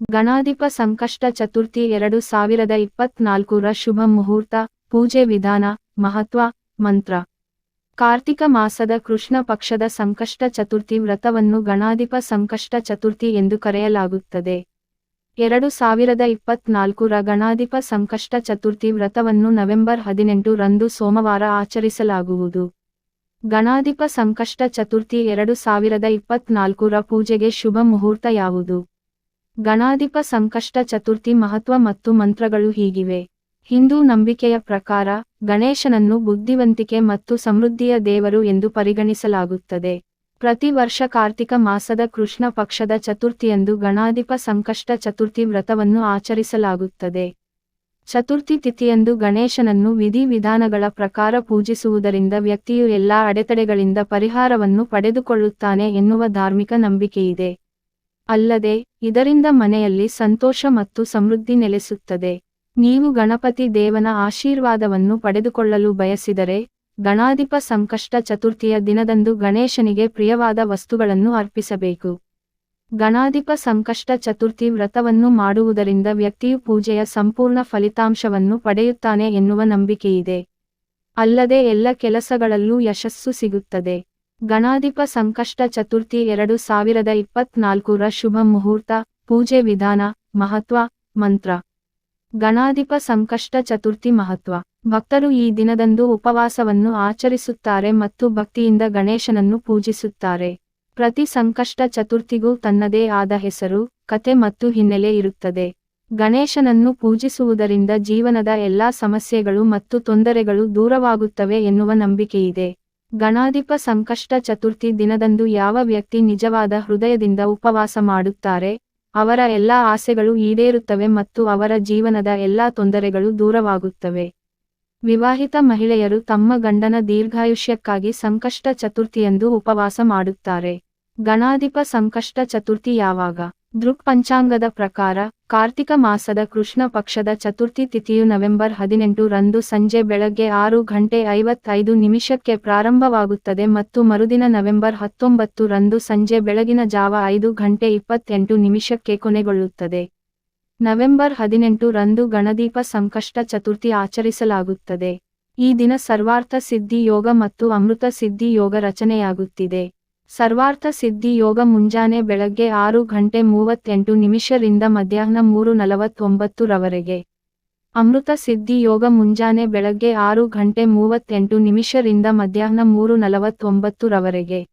ಗಣಾಧಿಪ ಸಂಕಷ್ಟ ಚತುರ್ಥಿ ಎರಡು ಸಾವಿರದ ಇಪ್ಪತ್ನಾಲ್ಕರ ಶುಭ ಮುಹೂರ್ತ, ಪೂಜೆ ವಿಧಾನ, ಮಹತ್ವ, ಮಂತ್ರ. ಕಾರ್ತಿಕ ಮಾಸದ ಕೃಷ್ಣ ಪಕ್ಷದ ಸಂಕಷ್ಟ ಚತುರ್ಥಿ ವ್ರತವನ್ನು ಗಣಾಧಿಪ ಸಂಕಷ್ಟ ಚತುರ್ಥಿ ಎಂದು ಕರೆಯಲಾಗುತ್ತದೆ. ಎರಡು ಸಾವಿರದ ಇಪ್ಪತ್ನಾಲ್ಕರ ಗಣಾಧಿಪ ಸಂಕಷ್ಟ ಚತುರ್ಥಿ ವ್ರತವನ್ನು ನವೆಂಬರ್ ಹದಿನೆಂಟು ರಂದು ಸೋಮವಾರ ಆಚರಿಸಲಾಗುವುದು. ಗಣಾಧಿಪ ಸಂಕಷ್ಟ ಚತುರ್ಥಿ ಎರಡು ಸಾವಿರದ ಇಪ್ಪತ್ನಾಲ್ಕರ ಪೂಜೆಗೆ ಶುಭ ಮುಹೂರ್ತ ಯಾವುದು? ಗಣಾಧಿಪ ಸಂಕಷ್ಟ ಚತುರ್ಥಿ ಮಹತ್ವ ಮತ್ತು ಮಂತ್ರಗಳು ಹೀಗಿವೆ. ಹಿಂದೂ ನಂಬಿಕೆಯ ಪ್ರಕಾರ, ಗಣೇಶನನ್ನು ಬುದ್ಧಿವಂತಿಕೆ ಮತ್ತು ಸಮೃದ್ಧಿಯ ದೇವರು ಎಂದು ಪರಿಗಣಿಸಲಾಗುತ್ತದೆ. ಪ್ರತಿ ವರ್ಷ ಕಾರ್ತಿಕ ಮಾಸದ ಕೃಷ್ಣ ಪಕ್ಷದ ಚತುರ್ಥಿಯಂದು ಗಣಾಧಿಪ ಸಂಕಷ್ಟ ಚತುರ್ಥಿ ವ್ರತವನ್ನು ಆಚರಿಸಲಾಗುತ್ತದೆ. ಚತುರ್ಥಿ ತಿಥಿಯಂದು ಗಣೇಶನನ್ನು ವಿಧಿವಿಧಾನಗಳ ಪ್ರಕಾರ ಪೂಜಿಸುವುದರಿಂದ ವ್ಯಕ್ತಿಯು ಎಲ್ಲಾ ಅಡೆತಡೆಗಳಿಂದ ಪರಿಹಾರವನ್ನು ಪಡೆದುಕೊಳ್ಳುತ್ತಾನೆ ಎನ್ನುವ ಧಾರ್ಮಿಕ ನಂಬಿಕೆಯಿದೆ. ಅಲ್ಲದೆ, ಇದರಿಂದ ಮನೆಯಲ್ಲಿ ಸಂತೋಷ ಮತ್ತು ಸಮೃದ್ಧಿ ನೆಲೆಸುತ್ತದೆ. ನೀವು ಗಣಪತಿ ದೇವನ ಆಶೀರ್ವಾದವನ್ನು ಪಡೆದುಕೊಳ್ಳಲು ಬಯಸಿದರೆ, ಗಣಾಧಿಪ ಸಂಕಷ್ಟ ಚತುರ್ಥಿಯ ದಿನದಂದು ಗಣೇಶನಿಗೆ ಪ್ರಿಯವಾದ ವಸ್ತುಗಳನ್ನು ಅರ್ಪಿಸಬೇಕು. ಗಣಾಧಿಪ ಸಂಕಷ್ಟ ಚತುರ್ಥಿ ವ್ರತವನ್ನು ಮಾಡುವುದರಿಂದ ವ್ಯಕ್ತಿಯು ಪೂಜೆಯ ಸಂಪೂರ್ಣ ಫಲಿತಾಂಶವನ್ನು ಪಡೆಯುತ್ತಾನೆ ಎನ್ನುವ ನಂಬಿಕೆಯಿದೆ. ಅಲ್ಲದೆ ಎಲ್ಲ ಕೆಲಸಗಳಲ್ಲೂ ಯಶಸ್ಸು ಸಿಗುತ್ತದೆ. ಗಣಾಧಿಪ ಸಂಕಷ್ಟ ಚತುರ್ಥಿ ಎರಡು ಸಾವಿರದ ಇಪ್ಪತ್ನಾಲ್ಕರ ಶುಭ ಮುಹೂರ್ತ, ಪೂಜೆ ವಿಧಾನ, ಮಹತ್ವ, ಮಂತ್ರ. ಗಣಾಧಿಪ ಸಂಕಷ್ಟ ಚತುರ್ಥಿ ಮಹತ್ವ. ಭಕ್ತರು ಈ ದಿನದಂದು ಉಪವಾಸವನ್ನು ಆಚರಿಸುತ್ತಾರೆ ಮತ್ತು ಭಕ್ತಿಯಿಂದ ಗಣೇಶನನ್ನು ಪೂಜಿಸುತ್ತಾರೆ. ಪ್ರತಿ ಸಂಕಷ್ಟ ಚತುರ್ಥಿಗೂ ತನ್ನದೇ ಆದ ಹೆಸರು ಕತೆ ಮತ್ತು ಹಿನ್ನೆಲೆ ಇರುತ್ತದೆ. ಗಣೇಶನನ್ನು ಪೂಜಿಸುವುದರಿಂದ ಜೀವನದ ಎಲ್ಲಾ ಸಮಸ್ಯೆಗಳು ಮತ್ತು ತೊಂದರೆಗಳು ದೂರವಾಗುತ್ತವೆ ಎನ್ನುವ ನಂಬಿಕೆಯಿದೆ. ಗಣಾಧಿಪ ಸಂಕಷ್ಟ ಚತುರ್ಥಿ ದಿನದಂದು ಯಾವ ವ್ಯಕ್ತಿ ನಿಜವಾದ ಹೃದಯದಿಂದ ಉಪವಾಸ ಮಾಡುತ್ತಾರೆ, ಅವರ ಎಲ್ಲಾ ಆಸೆಗಳು ಈಡೇರುತ್ತವೆ ಮತ್ತು ಅವರ ಜೀವನದ ಎಲ್ಲಾ ತೊಂದರೆಗಳು ದೂರವಾಗುತ್ತವೆ. ವಿವಾಹಿತ ಮಹಿಳೆಯರು ತಮ್ಮ ಗಂಡನ ದೀರ್ಘಾಯುಷ್ಯಕ್ಕಾಗಿ ಸಂಕಷ್ಟ ಚತುರ್ಥಿಯಂದು ಉಪವಾಸ ಮಾಡುತ್ತಾರೆ. ಗಣಾಧಿಪ ಸಂಕಷ್ಟ ಚತುರ್ಥಿ ಯಾವಾಗ? ದೃಕ್ ಪಂಚಾಂಗದ ಪ್ರಕಾರ, ಕಾರ್ತಿಕ ಮಾಸದ ಕೃಷ್ಣ ಪಕ್ಷದ ಚತುರ್ಥಿ ತಿಥಿಯು ನವೆಂಬರ್ ಹದಿನೆಂಟು ರಂದು ಸಂಜೆ ಬೆಳಗ್ಗೆ ಆರು ಗಂಟೆ ಐವತ್ತೈದು ನಿಮಿಷಕ್ಕೆ ಪ್ರಾರಂಭವಾಗುತ್ತದೆ ಮತ್ತು ಮರುದಿನ ನವೆಂಬರ್ ಹತ್ತೊಂಬತ್ತು ರಂದು ಸಂಜೆ ಬೆಳಗಿನ ಜಾವ ಐದು ಗಂಟೆ ಇಪ್ಪತ್ತೆಂಟು ನಿಮಿಷಕ್ಕೆ ಕೊನೆಗೊಳ್ಳುತ್ತದೆ. ನವೆಂಬರ್ ಹದಿನೆಂಟು ರಂದು ಗಣದೀಪ ಸಂಕಷ್ಟ ಚತುರ್ಥಿ ಆಚರಿಸಲಾಗುತ್ತದೆ. ಈ ದಿನ ಸರ್ವಾರ್ಥ ಸಿದ್ಧಿ ಯೋಗ ಮತ್ತು ಅಮೃತ ಸಿದ್ಧಿ ಯೋಗ ರಚನೆಯಾಗುತ್ತಿದೆ. ಸರ್ವಾರ್ಥ ಸಿದ್ಧಿ ಯೋಗ ಮುಂಜಾನೆ ಬೆಳಗ್ಗೆ ಆರು ಗಂಟೆ ಮೂವತ್ತೆಂಟು ನಿಮಿಷರಿಂದ ಮಧ್ಯಾಹ್ನ ಮೂರು ನಲವತ್ತೊಂಬತ್ತು ರವರೆಗೆ. ಅಮೃತ ಸಿದ್ಧಿ ಯೋಗ ಮುಂಜಾನೆ ಬೆಳಗ್ಗೆ ಆರು ಗಂಟೆ ಮೂವತ್ತೆಂಟು ನಿಮಿಷರಿಂದ ಮಧ್ಯಾಹ್ನ ಮೂರು ನಲವತ್ತೊಂಬತ್ತು ರವರೆಗೆ.